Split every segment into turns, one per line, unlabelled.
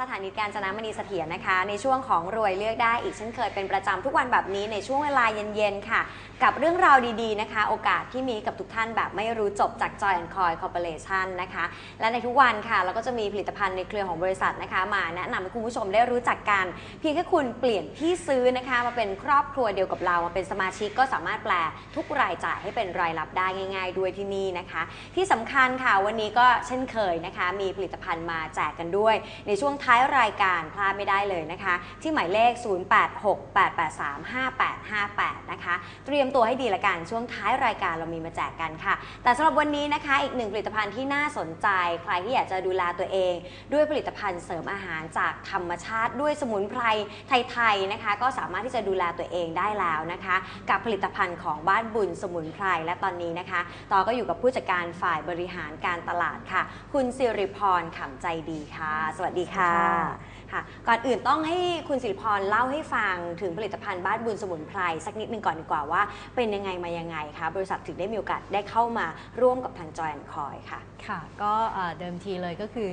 สถานีการจนามณีเสถียรนะคะ ในช่วงของรวยเลือกได้อีกเช่นเคยเป็นประจำทุกวันแบบนี้ในช่วงเวลาเย็นๆค่ะ กับเรื่องราวดีๆนะคะ โอกาสที่มีกับทุกท่านแบบไม่รู้จบจาก Joy and Coy Corporation นะคะ และในทุกวันค่ะ เราก็จะมีผลิตภัณฑ์ในเครือของบริษัทนะคะ มาแนะนำให้คุณผู้ชมได้รู้จักกัน เพียงแค่คุณเปลี่ยนที่ซื้อนะคะ มาเป็นครอบครัวเดียวกับเรามาเป็นสมาชิกก็สามารถแปลทุกรายจ่ายให้เป็นรายรับได้ง่าย ๆ ด้วยที่นี่นะคะ ที่สำคัญค่ะวันนี้ก็เช่นเคยนะคะ มีผลิตภัณฑ์มาแจกกันด้วย ในช่วงท้ายรายการพลาดไม่ได้เลยนะคะ ที่หมายเลข 0868835858 นะคะ เตรียมตัวให้ดีละกันช่วงท้ายรายการเรามีมาแจกกันค่ะ แต่สำหรับวันนี้นะคะ อีกหนึ่งผลิตภัณฑ์ที่น่าสนใจ ใครที่อยากจะดูแลตัวเอง ด้วยผลิตภัณฑ์เสริมอาหารจากธรรมชาติด้วยสมุนไพรไทยๆนะคะ ก็สามารถที่จะดูแลตัวเองได้แล้วนะคะ กับผลิตภัณฑ์ของบ้านบุญสมุนไพรและตอนนี้นะคะต่อก็อยู่กับผู้จัดการฝ่ายบริหารการตลาดค่ะ คุณสิริพรขำใจดีค่ะ สวัสดีค่ะค่ะก่อนอื่นต้องให้คุณสิริพรเล่าให้ฟังถึงผลิตภัณฑ์บ้านบุญสมุนไพรสักนิดหนึ่งก่อนดีกว่าว่าเป็นยังไงมายังไงคะบริษัทถึงได้มีโอกาสได้เข้ามาร่วมกับทางจอยแอนคอยค่ะ
ค่ะ ก็เดิมทีเลยก็คือ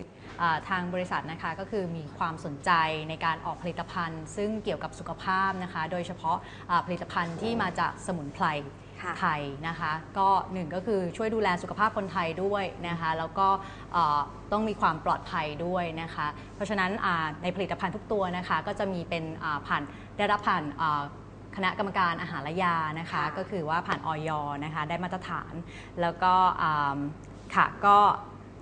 ทางบริษัทนะคะก็คือมีความสนใจในการออกผลิตภัณฑ์ ซึ่งเกี่ยวกับสุขภาพนะคะ โดยเฉพาะผลิตภัณฑ์ที่มาจากสมุนไพร ไทยนะคะก็หนึ่งก็คือช่วยดูแลสุขภาพคนไทยด้วยนะคะแล้วก็เอ่อต้องมีความปลอดภัยด้วยนะคะเพราะฉะนั้นอ่าในผลิตภัณฑ์ทุกตัวนะคะก็จะมีเป็นอ่าผ่านได้รับผ่านอ่าคณะกรรมการอาหารและยานะคะ
ค่ะ
ก็คือว่าผ่านออยนะคะได้มาตรฐาน แล้วก็อ่าค่ะก็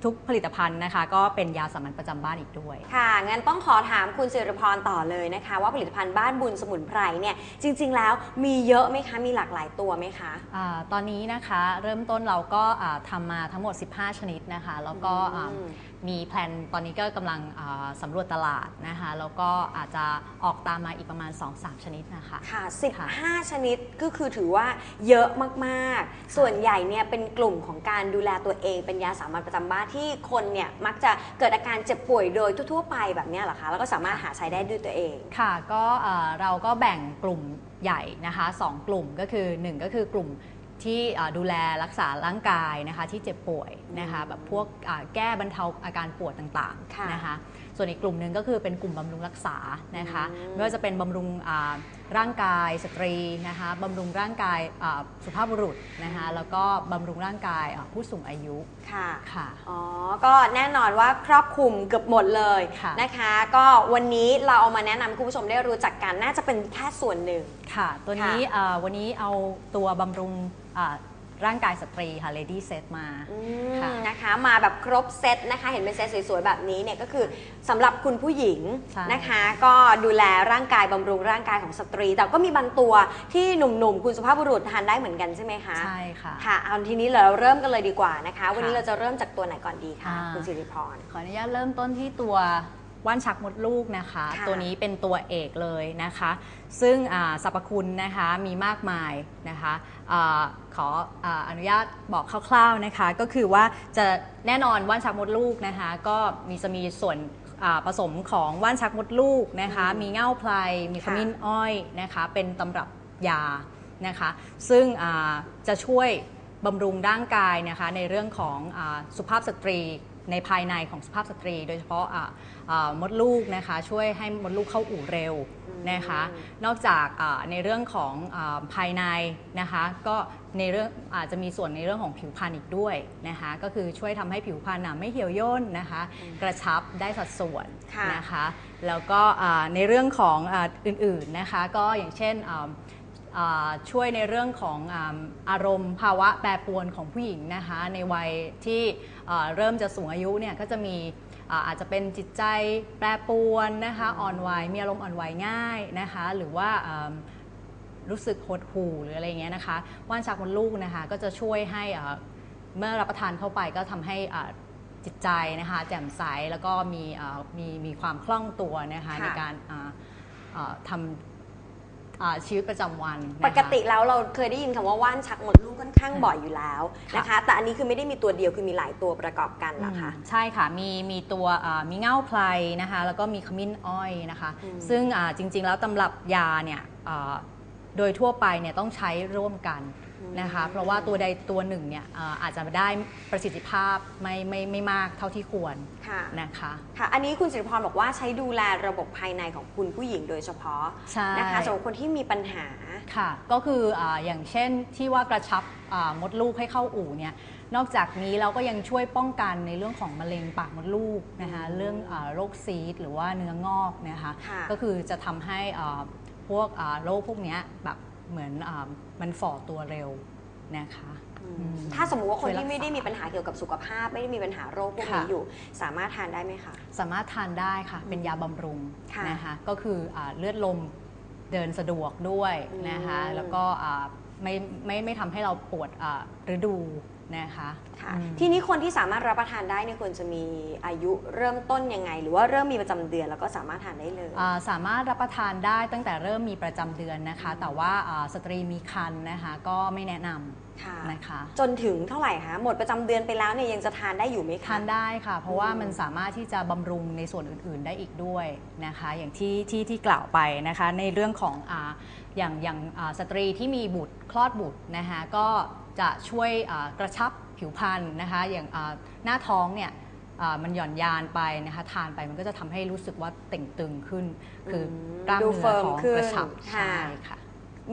ทุกผลิตภัณฑ์นะคะ ก็เป็นยาสามัญประจำบ้านอีกด้วย
ค่ะ งั้นต้องขอถามคุณสิริพรต่อเลยนะคะ ว่าผลิตภัณฑ์บ้านบุญสมุนไพรเนี่ยจริง ๆ แล้วมีเยอะไหมคะ มีหลากหลายตัวไหมคะ
อาตอนนี้นะคะเริ่มต้นเราก็อ่าทำมาทั้งหมด 15 ชนิดนะคะ แล้วก็อ่า
อืม
มีแพลนตอนนี้ก็กำลังอ่าสำรวจตลาดนะคะแล้วก็อาจจะออกตามมาอีกประมาณ 2-3 ชนิดนะคะ
ค่ะ
ค่ะ
15 ชนิดก็คือถือว่าเยอะมากๆ ส่วนใหญ่เนี่ยเป็นกลุ่มของการดูแลตัวเอง เป็นยาสามัญประจำบ้านที่คนเนี่ยมักจะเกิดอาการเจ็บป่วยโดยทั่วๆไปแบบเนี้ยเหรอคะแล้วก็สามารถหาใช้ได้ด้วยตัวเอง
ค่ะ ก็เอ่อเราก็แบ่งกลุ่มใหญ่นะคะสองกลุ่มก็คือ 1 ก็คือกลุ่ม ที่เอ่อดูแลรักษาร่างกายนะคะที่เจ็บป่วยนะคะแบบพวกอ่าแก้บรรเทาอาการปวดต่าง
ค่ะ
ๆนะคะส่วนอีกกลุ่มหนึ่งก็คือเป็นกลุ่มบำรุงรักษานะคะ
อืม
ไม่ว่าจะเป็นบำรุงอ่าร่างกายสตรีนะคะบำรุงร่างกายอ่าสุภาพบุรุษนะคะแล้วก็บำรุงร่างกายอ่าผู้สูงอายุ
ค่ะ
ค่ะ
อ๋อก็แน่นอนว่าครอบคลุมเกือบหมดเลย
ค่ะ
นะคะ ก็วันนี้เราเอามาแนะนำให้คุณผู้ชมได้รู้จักกันน่าจะเป็นแค่ส่วนหนึ่ง
ค่ะ ตัวนี้
ค่ะ
เอ่อวันนี้เอาตัวบำรุงอ่า ร่างกายสตรีค่ะ Lady Set มา
อื
ค่ะ
มนะคะ มาแบบครบเซตนะคะ เห็นเป็นเซตสวยๆแบบนี้เนี่ยก็คือสำหรับคุณผู้หญิง
ใช่
นะคะ ก็ดูแลร่างกายบำรุงร่างกายของสตรี แต่ก็มีบางตัวที่หนุ่มๆ คุณสุภาพบุรุษทานได้เหมือนกันใช่ไหมคะ
ใช่ค่ะ
ค่ะเอาทีนี้เราเริ่มกันเลยดีกว่านะคะ วันนี้
ค่ะ
เราจะเริ่มจากตัวไหนก่อนดีคะ
อ่า
คุณสิริพร
ขออนุญาตเริ่มต้นที่ตัว ว่านชักมดลูกนะคะ
ค่ะ
ตัวนี้เป็นตัวเอกเลยนะคะ ซึ่งอ่าสรรพคุณนะคะมีมากมายนะคะอาขออาอนุญาตบอกคร่าวๆนะคะ ก็คือว่าจะแน่นอนว่านชักมดลูกนะคะ ก็มีจะมีส่วนอ่าผสมของว่านชักมดลูกนะคะ
อืม
มีเง่าไพรมีข
ค่ะ
มิ้นอ้อยนะคะ เป็นตำรับยานะคะ ซึ่งอ่าจะช่วยบำรุงร่างกายนะคะในเรื่องของอาสุภาพสตรี ในภายในของสุภาพสตรี โดยเฉพาะอ่าอ่ามดลูกนะคะช่วยให้มดลูกเข้าอู่เร็วนะคะนอกจากอ่าในเรื่องของอาภายในนะคะก็ในเรื่องอาจจะมีส่วนในเรื่องของผิวพรรณอีกด้วยนะคะก็คือช่วยทำให้ผิวพรรณน่ะไม่เหี่ยวย่นนะคะกระชับได้สัดส่วน
ค่ะ
นะคะแล้วก็อ่าในเรื่องของอาอื่นๆนะคะก็อย่างเช่นอ่าอ่า ช่วยในเรื่องของอาอารมณ์ภาวะแปรปรวนของผู้หญิงนะคะในวัยที่อ่าเริ่มจะสูงอายุเนี่ยก็จะมีอ่าอาจจะเป็นจิตใจแปรปรวนนะคะอ่อนไหวมีอารมณ์อ่อนไหวง่ายนะคะหรือว่าอ่ารู้สึกหดหู่หรืออะไรอย่างเงี้ยนะคะว่านชักมดลูกนะคะก็จะช่วยให้อ่าเมื่อรับประทานเข้าไปก็ทำให้อ่าจิตใจนะคะแจ่มใสแล้วก็มีอ่ามีมีความคล่องตัวนะคะ
ค่ะ
ในการอ่าอ่าทำ อ่าชีวิตประจำวันนะคะ
ปกติแล้วเราเคยได้ยินคำว่าว่านชักมดลูกค่อนข้างบ่อยอยู่แล้วนะคะ แต่อันนี้คือไม่ได้มีตัวเดียวคือมีหลายตัวประกอบกันเหรอคะ
อืมใช่ค่ะ มีมีตัวอ่ามีเง่าไพรนะคะ แล้วก็มีขมิ้นอ้อยนะคะ
อืม
ซึ่งอ่าจริงๆ แล้วตำรับยาเนี่ยอ่าโดยทั่วไปเนี่ยต้องใช้ร่วมกัน นะคะเพราะว่าตัวใดตัวหนึ่งเนี่ยเอ่ออาจจะได้ประสิทธิภาพไม่ไม่ไม่มากเท่าที่ควร
ค่ะ
นะคะ
ค่ะ อันนี้คุณสิริพรบอกว่าใช้ดูแลระบบภายในของคุณผู้หญิงโดยเฉพาะ
ใช่
นะคะสำหรับคนที่มีปัญหา
ค่ะ ก็คืออาอย่างเช่นที่ว่ากระชับอ่ามดลูกให้เข้าอู่เนี่ย นอกจากนี้เราก็ยังช่วยป้องกันในเรื่องของมะเร็งปากมดลูกนะคะ
อืม
เรื่องอาโรคซีดหรือว่าเนื้องอกนะคะ
ค่ะ
ก็คือจะทำให้อ่าพวกอ่าโรคพวกเนี้ยแบบ เหมือนอามันฝ่อตัวเร็วนะคะ
อืม
อืม
ถ้าสมมุติว่าคน
ช่วยรั
ที่
กษา
ไม่ได้มีปัญหาเกี่ยวกับสุขภาพ ไม่ได้มีปัญหาโรคพวกนี้
ค่ะ
อยู่ สามารถทานได้ไหมคะ
สามารถทานได้ค่ะ เป็นยาบำรุง
ค่ะ
นะคะก็คืออาเลือดลมเดินสะดวกด้วยนะคะ
อืม
แล้วก็อ่าไม่ไม่ไม่ทำให้เราปวดอ่าฤดู นะคะ
ค่ะ
อืม
ทีนี้คนที่สามารถรับประทานได้เนี่ยควรจะมีอายุเริ่มต้นยังไง หรือว่าเริ่มมีประจำเดือนแล้วก็สามารถทานได้เลย
อ่าสามารถรับประทานได้ตั้งแต่เริ่มมีประจำเดือนนะคะ แต่ว่าอ่าสตรีมีครรภ์นะคะก็ไม่แนะน
ค่ะำ
นะคะ
จนถึงเท่าไหร่คะหมดประจำเดือนไปแล้วเนี่ยยังจะทานได้อยู่ไหมคะ
ทานได้ค่ะ เพราะว่า
อืม
มันสามารถที่จะบำรุงในส่วนอื่น ๆ ได้อีกด้วยนะคะ อย่างที่ที่ที่กล่าวไปนะคะในเรื่องของอาอย่างอย่างอ่าสตรีที่มีบุตรคลอดบุตรนะคะก็ จะช่วยอ่ากระชับผิวพรรณนะคะอย่างอ่าหน้าท้องเนี่ยอ่ามันหย่อนยานไปนะคะทานไปมันก็จะทำให้รู้สึกว่าเต่งตึงขึ้น คืออ
ม
กล้าม
ดู
เนื้
เฟิ
อ
ร์ม
ท้อง
ขึ้น
กระชับ
ค่ะ
ใช่ค่ะ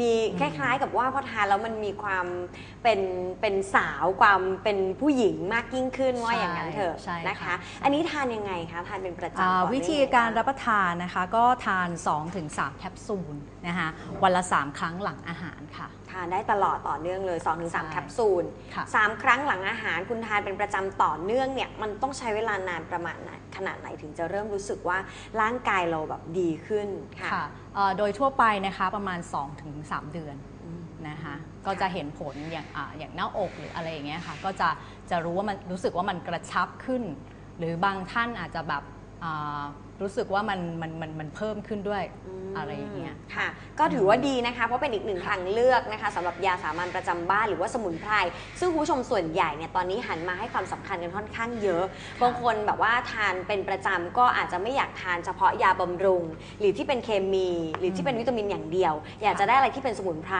มีคล้ายๆ กับว่าพอทานแล้วมันมีความเป็นเป็นสาวความเป็นผู้หญิงมากยิ่งขึ้นว่า
ใช่
อย่างนั้นเถอะ
ใช่
นะคะ
ค่ะ
อันนี้ทานยังไงคะทานเป็นประจำ
อ่า
ก่อน
วิธีการรับประทานนะคะก็ทาน 2-3 แคปซูลนะคะวันละ 3 ครั้งหลังอาหารค่ะ
ทานได้ตลอดต่อเนื่องเลย2-3
ใช่
แคปซูล
ค่ะ
สามครั้งหลังอาหารคุณทานเป็นประจำต่อเนื่องเนี่ยมันต้องใช้เวลานานประมาณไหนขนาดไหนถึงจะเริ่มรู้สึกว่าร่างกายเราแบบดีขึ้นค่ะ
ค่ะเอ่อ โดยทั่วไปนะคะประมาณ 2-3 เดือน
อืม
นะคะก็จะเห็นผลอย่างอ่าอย่างหน้าอกหรืออะไรอย่างเงี้ยค่ะก็จะจะรู้ว่ามันรู้สึกว่ามันกระชับขึ้น หรือบางท่านอาจจะแบบอ่า รู้สึกว่ามันมันมันมันเพิ่มขึ้นด้วย
ม
อะไรอย่างเงี้ย
ค่ะ ก็ถือว่าดีนะคะ เพราะเป็นอีกหนึ่งทางเลือกนะคะสำหรับยาสามัญประจำบ้านหรือว่าสมุนไพรซึ่งคุณผู้ชมส่วนใหญ่เนี่ยตอนนี้หันมาให้ความสำคัญกันค่อนข้างเยอะ บางคนแบบว่าทานเป็นประจำก็อาจจะไม่อยากทานเฉพาะยาบำรุง หรือที่เป็นเคมี หรือที่เป็นวิตามินอย่างเดียว อยากจะได้อะไรที่เป็นสมุนไพร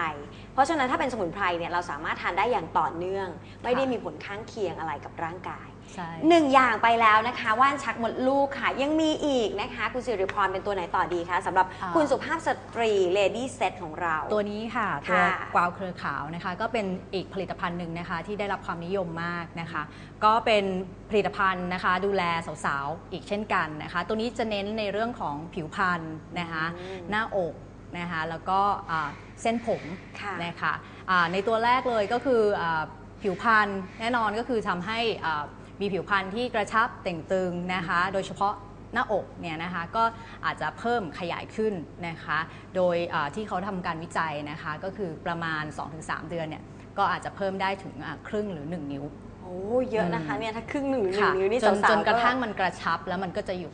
เพราะฉะนั้นถ้าเป็นสมุนไพรเนี่ยเราสามารถทานได้อย่างต่อเนื่อง ไม่ได้มีผลข้างเคียงอะไรกับร่างกาย
ใช่
หนึ่งอย่างไปแล้วนะคะว่านชักมดลูกค่ะ ยังมีอีกนะคะ คุณสิริพรเป็นตัวไหนต่อดีคะสำหรับ
อ่า
คุณสุภาพสตรี Lady Set ของเรา
ตัวนี้ค่ะ ตัว
ค่ะ
กวาวเครือขาวนะคะ ก็เป็นอีกผลิตภัณฑ์หนึ่งนะคะ ที่ได้รับความนิยมมากนะคะ ก็เป็นผลิตภัณฑ์นะคะ ดูแลสาวๆอีกเช่นกันนะคะ ตัวนี้จะเน้นในเรื่องของผิวพรรณนะคะ
อืม
หน้าอกนะคะ แล้วก็อ่าเส้นผม
ค่ะ
นะคะอ่าในตัวแรกเลยก็คืออาผิวพรรณแน่นอนก็คือทำให้อ่า มีผิวพรรณที่กระชับเต่งตึงนะคะ โดยเฉพาะหน้าอกเนี่ยนะคะก็อาจจะเพิ่มขยายขึ้นนะคะ โดยอ่าที่เขาทำการวิจัยนะคะก็คือประมาณ 2-3 เดือนเนี่ยก็อาจจะเพิ่มได้ถึงอ่าครึ่งหรือ 1 นิ้ว
โอ้เยอะนะคะเนี่ยถ้าครึ่งหนึ่งหรือหนึ่
ค่ะ
งนิ้วนี่
จน
สาวๆ
จนกระทั่ง
ก็
มันกระชับแล้วมันก็จะหยุด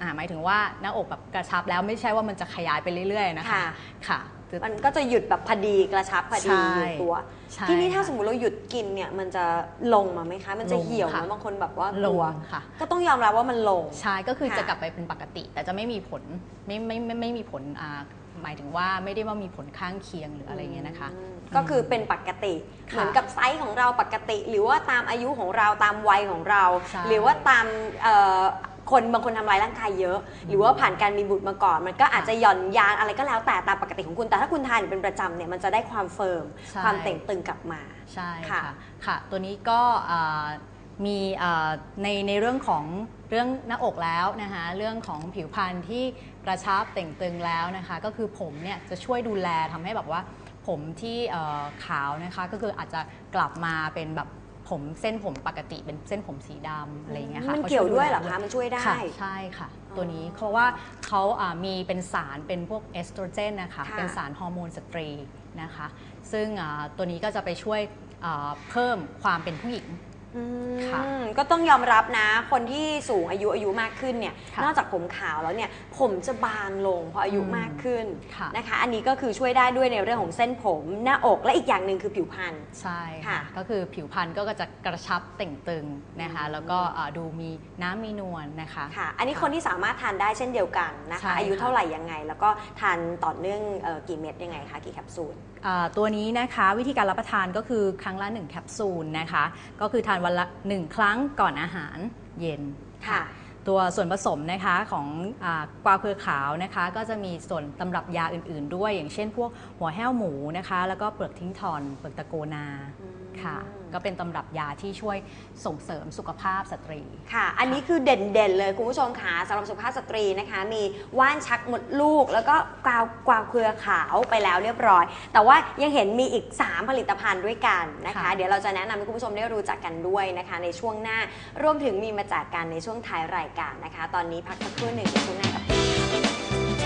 อ่าหมายถึงว่าหน้าอกแบบกระชับแล้วไม่ใช่ว่ามันจะขยายไปเรื่อยๆนะคะ
ค่ะ
ค่ะคือ
มันก็จะหยุดแบบพอดีกระชับพอดี
ใช่
อยู่ตัว
ใช่
ทีนี้ถ้า
ค่ะ
สมมติเราหยุดกินเนี่ยมันจะลงมาไหมคะ มันจะ
ลง
เหี่ยวไหม
ค่ะ
บางคนแบบว่า
ล
กลั
ง
ว
ค่ะ
ก็ต้องยอมรับว่ามันลง
ใช่ ก็คือ
ค่ะ
จะกลับไปเป็นปกติ แต่จะไม่มีผลไม่ไม่ไม่ไม่มีผลอ่าหมายถึงว่าไม่ได้ว่ามีผลข้างเคียงหรืออะไรเงี้ยนะคะ
อืมก็คือเป็นปกติ
ค่ะ
เหมือนกับไซส์ของเราปกติ หรือว่าตามอายุของเราตามวัยของเรา
ใช่
หรือว่าตามเอ่อ คนบางคนทำลายร่างกายเยอะ หรือว่าผ่านการมีบุตรมาก่อน มันก็อาจจะหย่อนยานอะไรก็แล้วแต่ตามปกติของคุณ แต่ถ้าคุณทานอยู่เป็นประจำเนี่ยมันจะได้ความเฟิร์ม
ใช่
ความเต่งตึงกลับมา
ใช่
ค่ะ
ค่ะค่ะตัวนี้ก็อ่ามีอ่าในในเรื่องของเรื่องหน้าอกแล้วนะคะเรื่องของผิวพรรณที่กระชับเต่งตึงแล้วนะคะ ก็คือผมเนี่ยจะช่วยดูแลทำให้แบบว่าผมที่เอ่อขาวนะคะก็คืออาจจะกลับมาเป็นแบบ ผมเส้นผมปกติเป็นเส้นผมสีดำอะไรอย่างเงี้ยค่ะ
มัน
ขา
เกี่ยว
ช่
ด้วยเหรอ
แล
คะมันช่วยได้
ค่ะใช่ค่ะ ตัวนี้เพราะว่าเขาอ่ามีเป็นสารเป็นพวกเอสโตรเจนนะคะ
ค่ะ
เป็นสารฮอร์โมนสตรีนะคะ ซึ่งอ่าตัวนี้ก็จะไปช่วยอ่าเพิ่มความเป็นผู้หญิง
อืม
ค่ะ
ก็ต้องยอมรับนะ คนที่สูงอายุอายุมากขึ้นเนี่ย
ค่ะ
นอกจากผมขาวแล้วเนี่ย ผมจะบางลงพออายุ
อืม
มากขึ้น
ค่ะ
นะคะ อันนี้ก็คือช่วยได้ด้วยในเรื่องของเส้นผม หน้าอกและอีกอย่างหนึ่งคือผิวพรรณ
ใช่
ค่ะ
ค่ะก็คือผิวพรรณก็จะกระชับเต่งตึงนะคะ แล้วก็อ่าดูมีน้ำมีนวลนะคะ
ค่ะ อันนี้คนที่สามารถทานได้เช่นเดียวกันนะ
ใช่
คะ
ค่ะ
อายุเท่าไหร่ยังไง แล้วก็ทานต่อเนื่องเอ่อกี่เม็ดยังไงคะกี่แคปซูล
อ่าตัวนี้นะคะวิธีการรับประทานก็คือครั้งละ 1 แคปซูลนะคะ ก็คือทานวันละ 1 ครั้งก่อนอาหารเย็น
ค่ะ
ตัวส่วนผสมนะคะของอากวาวเครือขาวนะคะ ก็จะมีส่วนตำรับยาอื่นๆ ด้วย อย่างเช่นพวกหัวแห้วหมูนะคะ แล้วก็เปลือกทิ้งทอนเปลือกตะโกนา
อืม
ค่ะ ก็เป็นตำรับยาที่ช่วยส่งเสริมสุขภาพสตรี
ค่ะ อันนี้คือเด่นๆเลยคุณผู้ชมค่ะสำหรับสุภาพสตรีนะคะ มีว่านชักมดลูก แล้วก็กวาวกวาวเครือขาวไปแล้วเรียบร้อย แต่ว่ายังเห็นมีอีก 3 ผลิตภัณฑ์ด้วยกันนะคะ
ค่ะ
เดี๋ยวเราจะแนะนำให้คุณผู้ชมได้รู้จักกันด้วยนะคะ ในช่วงหน้ารวมถึงมีมาจากกันในช่วงท้ายรายการนะคะ ตอนนี้พักสักครู่หนึ่งในช่วงหน้ากับ
คุณ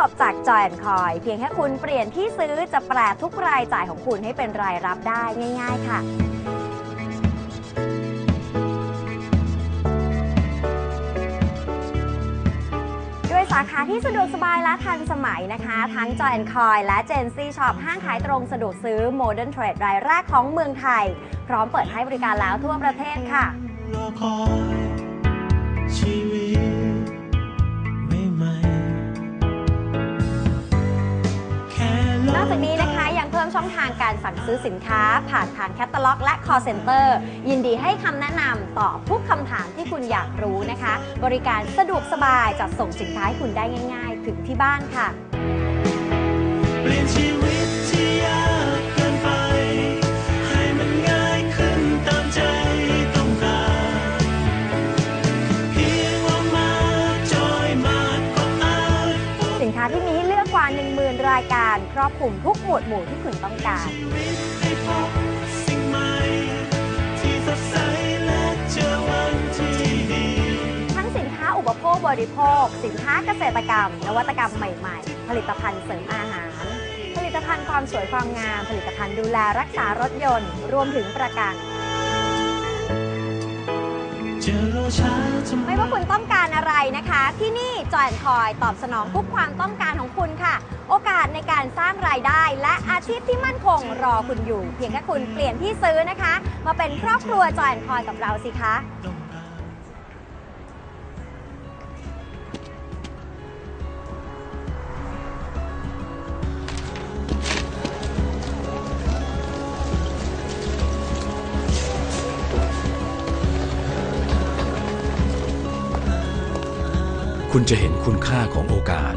จบจากจอยคอยเพียงแค่คุณเปลี่ยนที่ซื้อจะแปลทุกรายจ่ายของคุณให้เป็นรายรับได้ง่าย ๆ ค่ะด้วยสาขาที่สะดวกสบายและทันสมัยนะคะ ทั้ง Joy Coy และ Gen Z Shop ห้างขายตรงสะดวกซื้อ Modern Trade รายแรกของเมืองไทย พร้อมเปิดให้บริการแล้วทั่วประเทศค่ะ
รอคอยชีวิต
อกจากนี้นะคะยังเพิ่มช่องทางการสั่งซื้อสินค้า ผ่านทางแคตตาล็อก และ call center ยินดีให้คำแนะนำตอบทุกคำถามที่คุณอยากรู้นะคะ บริการสะดวกสบายจัดส่งสินค้าให้คุณได้ง่าย ๆ ถึงที่บ้านค่ะ
เปลี่ยนชีวิตที่ยาก
รครอบคลุมทุกหมวดหมู่ที่คุณต้องการ
ชีวิตให้พบสิ่งใหม่ที่สดใสและเจอวันที่ดี
ทั้งสินค้าอุปโภคบริโภค สินค้าเกษตรกรรม นวัตกรรมใหม่ๆ ผลิตภัณฑ์เสริมอาหาร ผลิตภัณฑ์ความสวยความงาม ผลิตภัณฑ์ดูแลรักษารถยนต์ รวมถึงประกัน
จะรอช้าทำไม
ไม่ว่าคุณต้องการอะไรนะคะ ที่นี่จอยคอยตอบสนองทุกความต้องการของคุณค่ะ โอกาสในการสร้างรายได้ และอาชีพที่มั่นคงรอคุณอยู่ เพียงแค่คุณเปลี่ยนที่ซื้อนะคะ มาเป็นครอบครัวจอยคอยกับเราสิคะ
ต้องการ
คุณจะเห็นคุณค่าของโอกาส